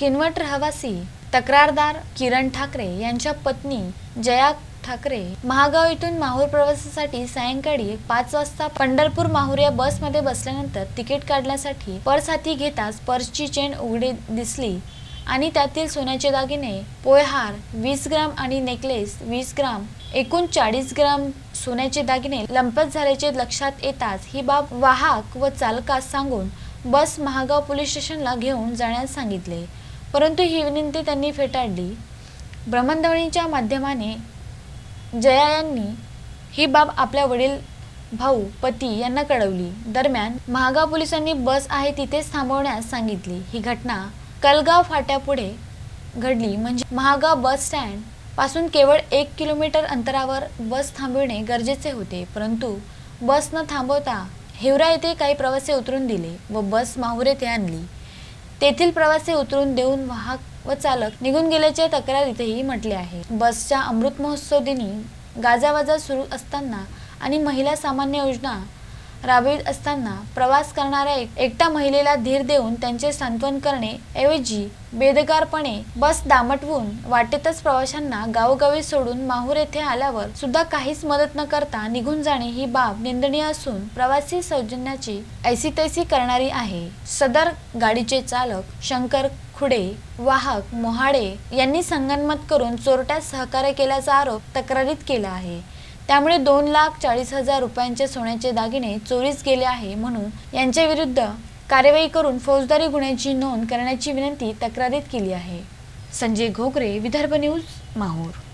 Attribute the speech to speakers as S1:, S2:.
S1: किनवट रहिवासी तक्रारदार किरण ठाकरे यांच्या पत्नी जया ठाकरे महागाव येथून माहूर प्रवासासाठी सायंकाळी पाच वाजता पंढरपूर माहूर या बसमध्ये बसल्यानंतर तिकीट काढण्यासाठी पर्स हाती घेताच पर्सची चेन उघडी दिसली आणि त्यातील सोन्याचे दागिने पोयहार वीस ग्राम आणि नेकलेस वीस ग्राम एकूण चाळीस ग्राम सोन्याचे दागिने लंपत झाल्याचे लक्षात येताच ही बाब वाहक व चालकास सांगून बस महागाव पोलीस स्टेशनला घेऊन जाण्यास सांगितले. परंतु ही विनंती त्यांनी फेटाळली. भ्रमणध्वनीच्या माध्यमाने जया यांनी ही बाब आपल्या वडील भाऊ पती यांना कळवली. दरम्यान महागाव पोलिसांनी बस आहे तिथेच थांबवण्यास सांगितली. ही घटना कलगाव फाट्यापुढे घडली. म्हणजे महागाव बस स्टँडपासून केवळ एक किलोमीटर अंतरावर बस थांबविणे गरजेचे होते. परंतु बस न थांबवता हिवरा येथे काही प्रवासी उतरून दिले व बस माहूर येथे आणली. तेथील प्रवासी उतरून देऊन वाहक व चालक निघून गेल्याचे तक्रारीतही म्हटले आहे. बसच्या अमृत महोत्सव दिनी गाजावाजा सुरू असताना आणि महिला सामान्य योजना राबवित असताना प्रवास करणाऱ्या एक- एकट्या महिलेला धीर देऊन त्यांचे सांत्वन करणे ऐवजी बेदगारपणे बस दामटवून वाटेतच प्रवाशांना गावोगावी सोडून माहूर येथे आल्यावर सुद्धा काहीच मदत न करता निघून जाणे ही बाब निंदनीय असून प्रवासी सौजन्याची ऐसी तैसी करणारी आहे. सदर गाडीचे चालक शंकर खुडे वाहक मोहाडे यांनी संगनमत करून चोरट्यास सहकार्य केल्याचा आरोप तक्रारीत केला आहे. त्यामुळे दोन लाख चाळीस हजार रुपयांचे सोन्याचे दागिने चोरीस गेले आहे म्हणून यांच्या विरुद्ध कार्यवाही करून फौजदारी गुन्ह्याची नोंद करण्याची विनंती तक्रारीत केली आहे. संजय घोगरे विदर्भ न्यूज माहूर.